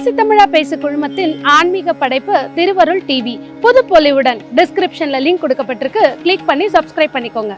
பேசு தமிழா பேசு குழுமத்தின் ஆன்மீக படைப்பு திருவருள் டிவி புது பொலிவுடன் டிஸ்கிரிப்ஷன்ல லிங்க் கொடுக்கப்பட்டிருக்கு. கிளிக் பண்ணி சப்ஸ்கிரைப் பண்ணிக்கோங்க.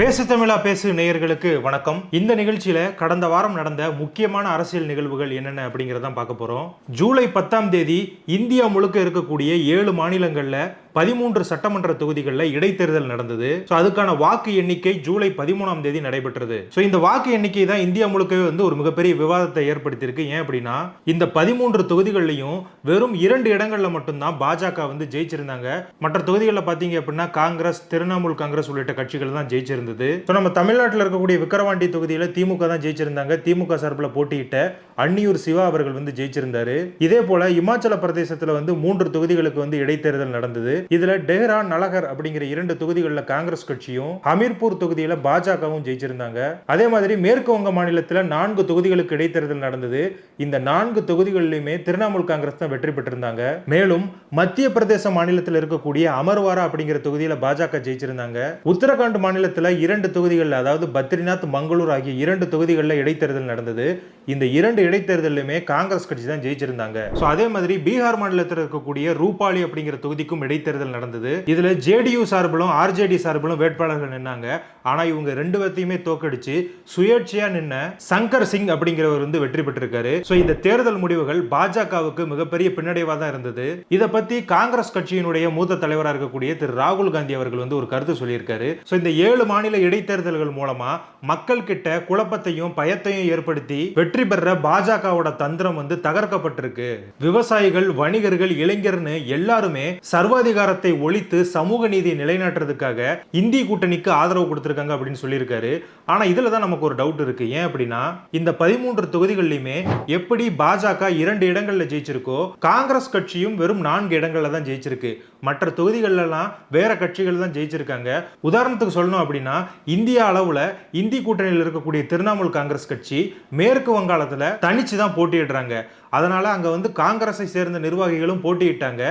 பேசு தமிழா பேசு நேயர்களுக்கு வணக்கம். இந்த நிகழ்ச்சியில கடந்த வாரம் நடந்த முக்கியமான அரசியல் நிகழ்வுகள் என்னென்ன அப்படிங்கறத பார்க்க போறோம். ஜூலை பத்தாம் தேதி இந்தியா முழுக்க இருக்கக்கூடிய ஏழு மாநிலங்கள்ல பதிமூன்று சட்டமன்ற தொகுதிகளில் இடைத்தேர்தல் நடந்தது. ஸோ அதுக்கான வாக்கு எண்ணிக்கை ஜூலை பதிமூணாம் தேதி நடைபெற்றது. ஸோ இந்த வாக்கு எண்ணிக்கை தான் இந்தியா முழுக்கவே வந்து ஒரு மிகப்பெரிய விவாதத்தை ஏற்படுத்தியிருக்கு. ஏன் அப்படின்னா இந்த பதிமூன்று தொகுதிகள்லையும் வெறும் இரண்டு இடங்களில் மட்டும்தான் பாஜக வந்து ஜெயிச்சிருந்தாங்க. மற்ற தொகுதிகளில் பார்த்தீங்க அப்படின்னா காங்கிரஸ் திரிணாமுல் காங்கிரஸ் உள்ளிட்ட கட்சிகள் தான் ஜெயிச்சிருந்தது. ஸோ நம்ம தமிழ்நாட்டில் இருக்கக்கூடிய விக்கிரவாண்டி தொகுதியில் திமுக தான் ஜெயிச்சிருந்தாங்க. திமுக சார்பில் போட்டியிட்ட அன்னியூர் சிவா அவர்கள் வந்து ஜெயிச்சிருந்தாரு. இதே போல இமாச்சல பிரதேசத்தில் வந்து மூன்று தொகுதிகளுக்கு வந்து இடைத்தேர்தல் நடந்தது. இதுல டெஹ்ரா நலகர் அப்படிங்கிற இரண்டு தொகுதிகளில் காங்கிரஸ் கட்சியும் ஹமீர்பூர் தொகுதியில பாஜகவும் ஜெயிச்சிருந்தாங்க. அதே மாதிரி மேற்கு வங்க மாநிலத்தில் நான்கு தொகுதிகளுக்கு இடைத்தேர்தல் நடந்தது. இந்த நான்கு தொகுதிகளிலுமே திரிணாமுல் காங்கிரஸ் தான் வெற்றி பெற்றிருந்தாங்க. மேலும் மத்திய பிரதேச மாநிலத்தில் இருக்கக்கூடிய அமர்வாரா அப்படிங்கிற தொகுதியில பாஜக ஜெயிச்சிருந்தாங்க. உத்தரகாண்ட் மாநிலத்தில் இரண்டு தொகுதிகளில் அதாவது பத்ரிநாத் மங்களூர் ஆகிய இரண்டு தொகுதிகளில் இடைத்தேர்தல் நடந்தது. இந்த இரண்டு இடைத்தேர்தலுமே காங்கிரஸ் கட்சி தான் ஜெயிச்சிருந்தாங்க. ஸோ அதே மாதிரி பீகார் மாநிலத்தில் இருக்கக்கூடிய ரூபாலி அப்படிங்கிற தொகுதிக்கும் இடைத்தேர்தல் நடந்தது. இதுல ஜேடியு சார்பிலும் ஆர்ஜேடி சார்பிலும் வேட்பாளர்கள் நின்னாங்க. ஆனா இவங்க ரெண்டு பேர்த்தையுமே தோக்கடிச்சு சுயேட்சையா நின்ன சங்கர் சிங் அப்படிங்கிறவர் வந்து வெற்றி பெற்றிருக்காரு. ஸோ இந்த தேர்தல் முடிவுகள் பாஜகவுக்கு மிகப்பெரிய பின்னடைவா தான் இருந்தது. இதை பத்தி காங்கிரஸ் கட்சியினுடைய மூத்த தலைவராக இருக்கக்கூடிய திரு. ராகுல் காந்தி அவர்கள் வந்து ஒரு கருத்து சொல்லியிருக்காரு. ஸோ இந்த ஏழு மாநில இடைத்தேர்தல்கள் மூலமா மக்கள் கிட்ட குழப்பத்தையும் பயத்தையும் ஏற்படுத்தி வெற்றி பெற பாஜகவோட தந்திரம் வந்து தகர்க்கப்பட்டிருக்கு. விவசாயிகள் வணிகர்கள் இளைஞர்னு எல்லாருமே சர்வாதிகார அதிகாரத்தை ஒழித்து சமூக நீதியை நிலைநாட்டுறதுக்காக இந்தி கூட்டணிக்கு ஆதரவு கொடுத்துருக்காங்க அப்படின்னு சொல்லியிருக்காரு. ஆனால் இதில் தான் நமக்கு ஒரு டவுட் இருக்கு. ஏன் அப்படின்னா இந்த பதிமூன்று தொகுதிகள்லையுமே எப்படி பாஜக இரண்டு இடங்களில் ஜெயிச்சிருக்கோ காங்கிரஸ் கட்சியும் வெறும் நான்கு இடங்களில் தான் ஜெயிச்சிருக்கு. மற்ற தொகுதிகளெல்லாம் வேற கட்சிகள் தான் ஜெயிச்சிருக்காங்க. உதாரணத்துக்கு சொல்லணும் அப்படின்னா இந்தியா அளவில் இந்தி கூட்டணியில் இருக்கக்கூடிய திரிணாமுல் காங்கிரஸ் கட்சி மேற்கு வங்காளத்தில் தனிச்சு தான் போட்டியிடுறாங்க. அதனால் அங்கே வந்து காங்கிரஸை சேர்ந்த நிர்வாகிகளும் போட்டியிட்டாங்க.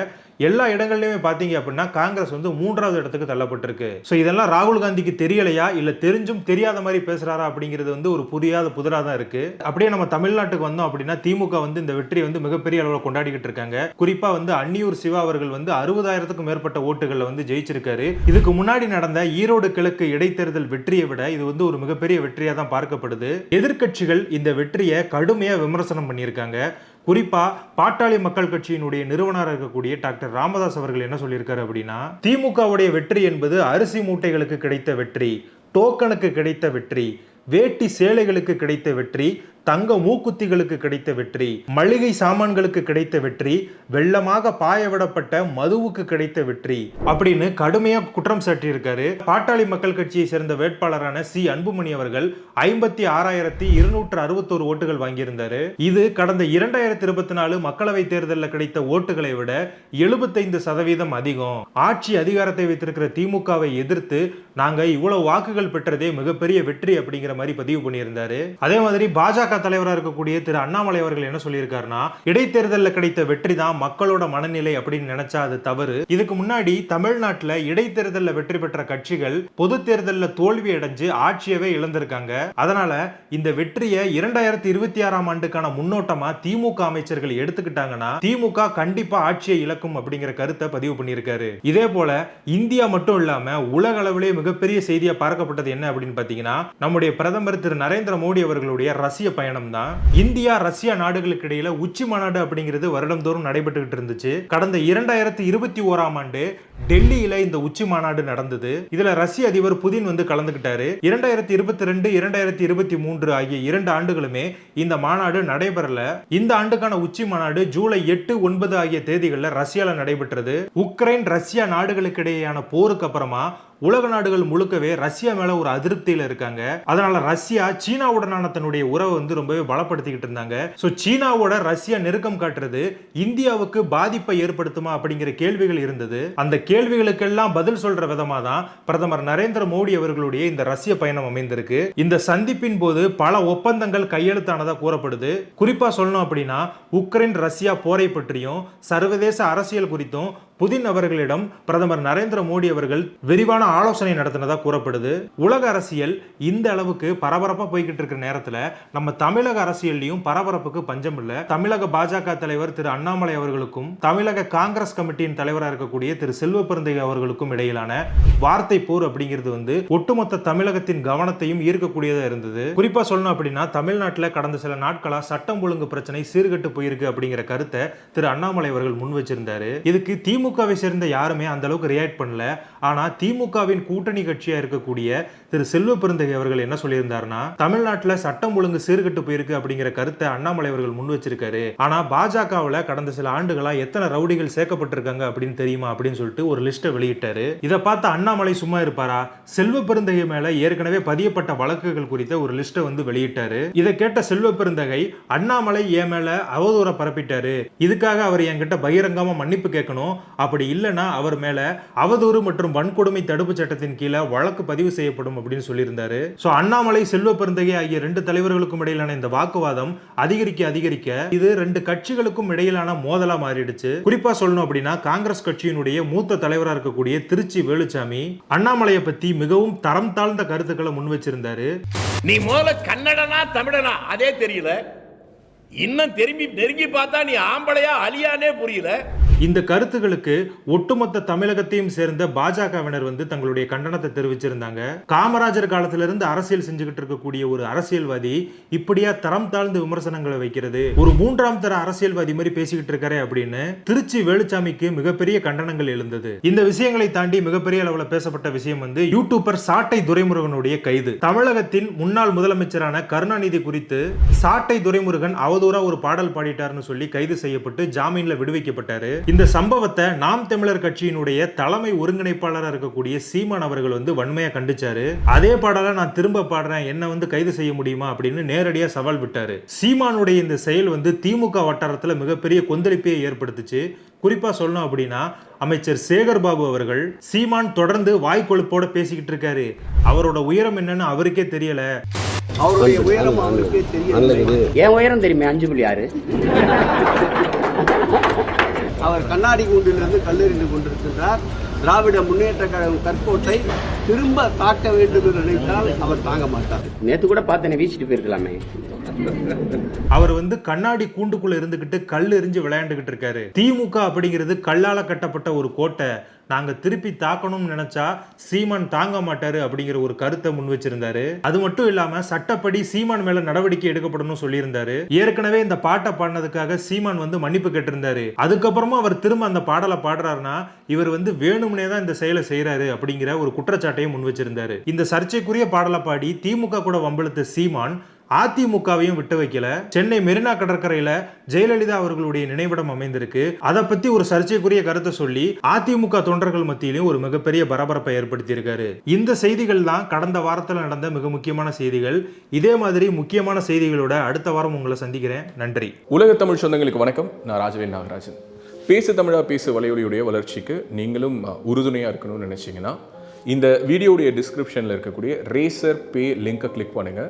எல்லா இடங்கள்லயுமே பாத்தீங்க அப்படின்னா காங்கிரஸ் வந்து மூன்றாவது இடத்துக்கு தள்ளப்பட்டிருக்கு. ஸோ இதெல்லாம் ராகுல் காந்திக்கு தெரியலையா? இல்ல தெரிஞ்சும் தெரியாத மாதிரி பேசுறாரா அப்படிங்கிறது வந்து ஒரு புரியாத புதிரா தான் இருக்கு. அப்படியே நம்ம தமிழ்நாட்டுக்கு வந்தோம் அப்படின்னா திமுக வந்து இந்த வெற்றியை வந்து மிகப்பெரிய அளவில் கொண்டாடிக்கிட்டு இருக்காங்க. குறிப்பா வந்து அன்னியூர் சிவா அவர்கள் வந்து அறுபதாயிரத்துக்கும் மேற்பட்ட ஓட்டுகளில் வந்து ஜெயிச்சிருக்காரு. இதுக்கு முன்னாடி நடந்த ஈரோடு கிழக்கு இடைத்தேர்தல் வெற்றியை விட இது வந்து ஒரு மிகப்பெரிய வெற்றியா தான் பார்க்கப்படுது. எதிர்க்கட்சிகள் இந்த வெற்றியை கடுமையா விமர்சனம் பண்ணியிருக்காங்க. குறிப்பா பாட்டாளி மக்கள் கட்சியினுடைய நிறுவனராக இருக்கக்கூடிய டாக்டர் ராமதாஸ் அவர்கள் என்ன சொல்லியிருக்காரு அப்படின்னா திமுகவுடைய வெற்றி என்பது அரிசி மூட்டைகளுக்கு கிடைத்த வெற்றி டோக்கனுக்கு கிடைத்த வெற்றி வேட்டி சேலைகளுக்கு கிடைத்த வெற்றி தங்க மூக்குத்திகளுக்கு கிடைத்த வெற்றி மளிகை சாமான்களுக்கு கிடைத்த வெற்றி வெள்ளமாக பாய விடப்பட்ட மதுவுக்கு கிடைத்த வெற்றி அப்படின்னு கடுமையா குற்றம் சாட்டியிருக்காரு. பாட்டாளி மக்கள் கட்சியை சேர்ந்த வேட்பாளரான சி. அன்புமணி அவர்கள் ஐம்பத்தி ஆறாயிரத்தி இருநூற்று அறுபத்தோரு ஓட்டுகள் வாங்கியிருந்தாரு. இது கடந்த இரண்டாயிரத்தி இருபத்தி நாலு மக்களவை தேர்தலில் கிடைத்த ஓட்டுகளை விட எழுபத்தைந்து சதவீதம் அதிகம். ஆட்சி அதிகாரத்தை வைத்திருக்கிற திமுகவை எதிர்த்து நாங்க இவ்வளவு வாக்குகள் பெற்றதே மிகப்பெரிய வெற்றி அப்படிங்கிற மாதிரி பதிவு பண்ணியிருந்தாரு. அதே மாதிரி பாஜக பாஜக தலைவராக இருக்கக்கூடிய திரு அண்ணாமலை அவர்கள் என்ன சொல்லியிருக்காருன்னா இடைத்தேர்தலில் கிடைத்த வெற்றி தான் மக்களோட மனநிலை அப்படின்னு நினைச்சா அது தவறு. இதுக்கு முன்னாடி தமிழ்நாட்டில் இடைத்தேர்தலில் வெற்றி பெற்ற கட்சிகள் பொது தேர்தலில் தோல்வி அடைஞ்சு ஆட்சியவே இழந்திருக்காங்க. அதனால இந்த வெற்றியை இரண்டாயிரத்தி இருபத்தி ஆறாம் ஆண்டுக்கான முன்னோட்டமா திமுக அமைச்சர்கள் எடுத்துக்கிட்டாங்கன்னா திமுக கண்டிப்பா ஆட்சியை இழக்கும் அப்படிங்கிற கருத்தை பதிவு பண்ணியிருக்காரு. இதே போல இந்தியா மட்டும் இல்லாம உலக அளவிலேயே மிகப்பெரிய செய்தியா பார்க்கப்பட்டது என்ன அப்படின்னு பாத்தீங்கன்னா நம்முடைய பிரதமர் திரு நரேந்திர மோடி அவர்களுடைய ரஷ்ய பயணம் தான் இந்தியா ரஷ்யா நாடுகளுக்கு இடையில உச்சி மாநாடு அப்படிங்கிறது வருடந்தோறும் நடைபெற்றுக்கிட்டு இருந்துச்சு. கடந்த இரண்டாயிரத்தி இருபத்தி ஓராம் ஆண்டு டெல்லியில இந்த உச்சி மாநாடு நடந்தது. இதுல ரஷ்ய அதிபர் புதின் வந்து கலந்துகிட்டாரு இரண்டாயிரத்தி இருபத்தி ரெண்டு இரண்டாயிரத்தி இருபத்தி மூன்று ஆகிய இரண்டு ஆண்டுகளுமே இந்த மாநாடு நடைபெறல. இந்த ஆண்டுக்கான உச்சி மாநாடு ஜூலை எட்டு ஒன்பது ஆகிய தேதிகளில் ரஷ்யால நடைபெற்றது. உக்ரைன் ரஷ்யா நாடுகளுக்கு இடையேயான போருக்கு அப்புறமா உலக நாடுகள் முழுக்கவே ரஷ்யா மேல ஒரு அதிருப்தியில இருக்காங்க. அதனால ரஷ்யா சீனாவுடனான தன்னுடைய உறவை வந்து ரொம்பவே பலப்படுத்திக்கிட்டு இருந்தாங்க. ஸோ சீனாவோட ரஷ்யா நெருக்கம் காட்டுறது இந்தியாவுக்கு பாதிப்பை ஏற்படுத்துமா அப்படிங்கிற கேள்விகள் இருந்தது. அந்த கேள்விகளுக்கெல்லாம் பதில் சொல்ற விதமா தான் பிரதமர் நரேந்திர மோடி அவர்களுடைய இந்த ரஷ்ய பயணம் அமைந்திருக்கு. இந்த சந்திப்பின் போது பல ஒப்பந்தங்கள் கையெழுத்தானதா கூறப்படுது. குறிப்பா சொல்லணும் அப்படின்னா உக்ரைன் ரஷ்யா போரை பற்றியும் சர்வதேச அரசியல் குறித்தும் புதின் அவர்களிடம் பிரதமர் நரேந்திர மோடி அவர்கள் விரிவான ஆலோசனை நடத்தினதா கூறப்படுது. உலக அரசியல் இந்த அளவுக்கு பரபரப்பா போய்கிட்டு இருக்கிற நேரத்துல நம்ம தமிழக அரசியல்லையும் பரபரப்புக்கு பஞ்சம் இல்ல. தமிழக பாஜக தலைவர் திரு அண்ணாமலை அவர்களுக்கும் தமிழக காங்கிரஸ் கமிட்டியின் தலைவராக இருக்கக்கூடிய திரு செல்வ அவர்களுக்கும் இடையிலான வார்த்தை போர் அப்படிங்கிறது வந்து ஒட்டுமொத்த தமிழகத்தின் கவனத்தையும் ஈர்க்கக்கூடியதா இருந்தது. குறிப்பா சொல்லணும் அப்படின்னா தமிழ்நாட்டில் கடந்த சில நாட்களா சட்டம் ஒழுங்கு பிரச்சனை சீர்கட்டு போயிருக்கு அப்படிங்கிற கருத்தை திரு அண்ணாமலை அவர்கள் முன் வச்சிருந்தாரு. இதுக்கு திமுக திமுகவை சேர்ந்த யாருமே அந்த அளவுக்கு ரியாக்ட் பண்ணல. ஆனா திமுகவின் கூட்டணி கட்சியா இருக்கக்கூடிய திரு செல்வ பெருந்தகை அவர்கள் என்ன சொல்லியிருந்தாருன்னா தமிழ்நாட்டில் சட்டம் ஒழுங்கு சீர்கெட்டு போயிருக்கு அப்படிங்கிற கருத்தை அண்ணாமலை அவர்கள் முன் வச்சிருக்காரு. ஆனா பாஜகவுல கடந்த சில ஆண்டுகளாக எத்தனை ரவுடிகள் சேர்க்கப்பட்டிருக்காங்க அப்படின்னு தெரியுமா அப்படின்னு சொல்லிட்டு ஒரு லிஸ்ட்டை வெளியிட்டாரு. இதை பார்த்து அண்ணாமலை சும்மா இருப்பாரா? செல்வ பெருந்தகை மேல ஏற்கனவே பதியப்பட்ட வழக்குகள் குறித்த ஒரு லிஸ்ட்டை வந்து வெளியிட்டாரு. இதை கேட்ட செல்வ பெருந்தகை அண்ணாமலை என் மேல அவதூற பரப்பிட்டாரு? இதுக்காக அவர் என்கிட்ட பகிரங்கமா மன்னிப்பு கேட்கணும். அப்படி இல்லைன்னா அவர் மேலே அவதூறு மற்றும் வன்கொடுமை தடுப்பு சட்டத்தின் கீழே வழக்கு பதிவு செய்யப்படும் அப்படின்னு சொல்லியிருந்தாரு. ஸோ அண்ணாமலை செல்வ பெருந்தகை ஆகிய ரெண்டு தலைவர்களுக்கும் இடையிலான இந்த வாக்குவாதம் அதிகரிக்க அதிகரிக்க இது ரெண்டு கட்சிகளுக்கும் இடையிலான மோதலா மாறிடுச்சு. குறிப்பா சொல்லணும் அப்படின்னா காங்கிரஸ் கட்சியினுடைய மூத்த தலைவராக இருக்கக்கூடிய திருச்சி வேலுச்சாமி அண்ணாமலையை பத்தி மிகவும் தரம் தாழ்ந்த கருத்துக்களை முன் வச்சிருந்தாரு. நீ முதல்ல கன்னடனா தமிழனா? அதே தெரியல. இன்னும் திரும்பி நெருங்கி பார்த்தா நீ ஆம்பளையா அழியானே புரியல. இந்த கருத்துகளுக்கு ஒட்டுமொத்த தமிழகத்தையும் சேர்ந்த பாஜகவினர் வந்து தங்களுடைய கண்டனத்தை தெரிவிச்சிருந்தாங்க. காமராஜர் காலத்திலிருந்து அரசியல் செஞ்சுக்கிட்டு இருக்கக்கூடிய ஒரு அரசியல்வாதி இப்படியா தரம் தாழ்ந்து விமர்சனங்களை வைக்கிறது. ஒரு மூன்றாம் தர அரசியல்வாதி மாதிரி பேசிக்கிட்டு இருக்காரு அப்படின்னு திருச்சி வேலுச்சாமிக்கு மிகப்பெரிய கண்டனங்கள் எழுந்தது. இந்த விஷயங்களை தாண்டி மிகப்பெரிய அளவில் பேசப்பட்ட விஷயம் வந்து யூடியூபர் சாட்டை துரைமுருகனுடைய கைது. தமிழகத்தின் முன்னாள் முதலமைச்சரான கருணாநிதி குறித்து சாட்டை துரைமுருகன் அவதூறா ஒரு பாடல் பாடிட்டாருன்னு சொல்லி கைது செய்யப்பட்டு ஜாமீன்ல விடுவிக்கப்பட்டாரு. இந்த சம்பவத்தை நாம் தமிழர் கட்சியினுடைய தலைமை ஒருங்கிணைப்பாளராக இருக்கக்கூடிய சீமான் அவர்கள் வந்து வன்மையா கண்டிச்சாரு. அதே பாடலை நான் திரும்ப பாடுறேன். என்ன வந்து கைது செய்ய முடியுமா அப்படின்னு நேரடியா சவால் விட்டாரு. சீமானுடைய இந்த செயல் வந்து திமுக வட்டாரத்துல மிகப்பெரிய கொந்தளிப்பை ஏற்படுத்துச்சு. குறிப்பா சொல்லணும் அப்படின்னா அமைச்சர் சேகர் பாபு அவர்கள் சீமான் தொடர்ந்து வாய்க்கொழுப்போட பேசிக்கிட்டு இருக்காரு. அவரோட உயரம் என்னன்னு அவருக்கே தெரியல. அவருடைய உயரம் அவருக்கே தெரியவில்லை. என் உயரம் தெரியுமே? அஞ்சு புள்ளி ஆறு. அவர் கண்ணாடி கூண்டிலிருந்து கல்லெறிந்து கொண்டிருக்கின்றார். திராவிட முன்னேற்ற கழகம் கற்கோட்டை திரும்ப தாக்க வேண்டும் என்று நினைத்தால் அவர் தாங்க மாட்டார். நேத்து கூட பார்த்தேனே வீசிட்டு போயிருக்கலாமே. அவர் வந்து கண்ணாடி கூண்டுக்குள்ள இருந்துகிட்டு கல் எறிஞ்சு விளையாண்டுகிட்டு இருக்காரு. திமுக அப்படிங்கிறது கல்லால கட்டப்பட்ட ஒரு கோட்டை. நாங்கள் திருப்பி தாக்கணும்னு நினைச்சா சீமான் தாங்க மாட்டாரு அப்படிங்கிற ஒரு கருத்தை முன் வச்சிருந்தாரு. அது மட்டும் இல்லாம சட்டப்படி சீமான் மேல நடவடிக்கை எடுக்கப்படணும் சொல்லியிருந்தாரு. ஏற்கனவே இந்த பாட்டை பாடினதுக்காக சீமான் வந்து மன்னிப்பு கேட்டிருந்தாரு. அதுக்கப்புறமா அவர் திரும்ப அந்த பாடலை பாடுறாருன்னா இவர் வந்து வேணும்னே தான் இந்த செயலை செய்யறாரு அப்படிங்கிற ஒரு குற்றச்சாட்டையும் முன் வச்சிருந்தாரு. இந்த சர்ச்சைக்குரிய பாடலை பாடி திமுக கூட வம்பிழுத்த சீமான் அதிமுகவையும் விட்டு வைக்கல. சென்னை மெரினா கடற்கரையில ஜெயலலிதா அவர்களுடைய நினைவிடம் அமைந்திருக்கு. அதை பத்தி ஒரு சர்ச்சைக்குரிய கருத்தை சொல்லி அதிமுக தொண்டர்கள் மத்தியிலும் ஒரு மிகப்பெரிய பரபரப்பை ஏற்படுத்தி இருக்காரு இந்த செய்திகள் தான் கடந்த வாரத்தில் நடந்த மிக முக்கியமான செய்திகள். இதே மாதிரி முக்கியமான செய்திகளோட அடுத்த வாரம் உங்களை சந்திக்கிறேன். நன்றி. உலக தமிழ் சொந்தங்களுக்கு வணக்கம். நான் ராஜவேல் நாகராஜன். பேசு தமிழா பேசு வலையொலியுடைய வளர்ச்சிக்கு நீங்களும் உறுதுணையாக இருக்கணும்னு நினச்சிங்கன்னா இந்த வீடியோடைய டிஸ்கிரிப்ஷனில் இருக்கக்கூடிய ரேசர் பே லிங்கை கிளிக் பண்ணுங்கள்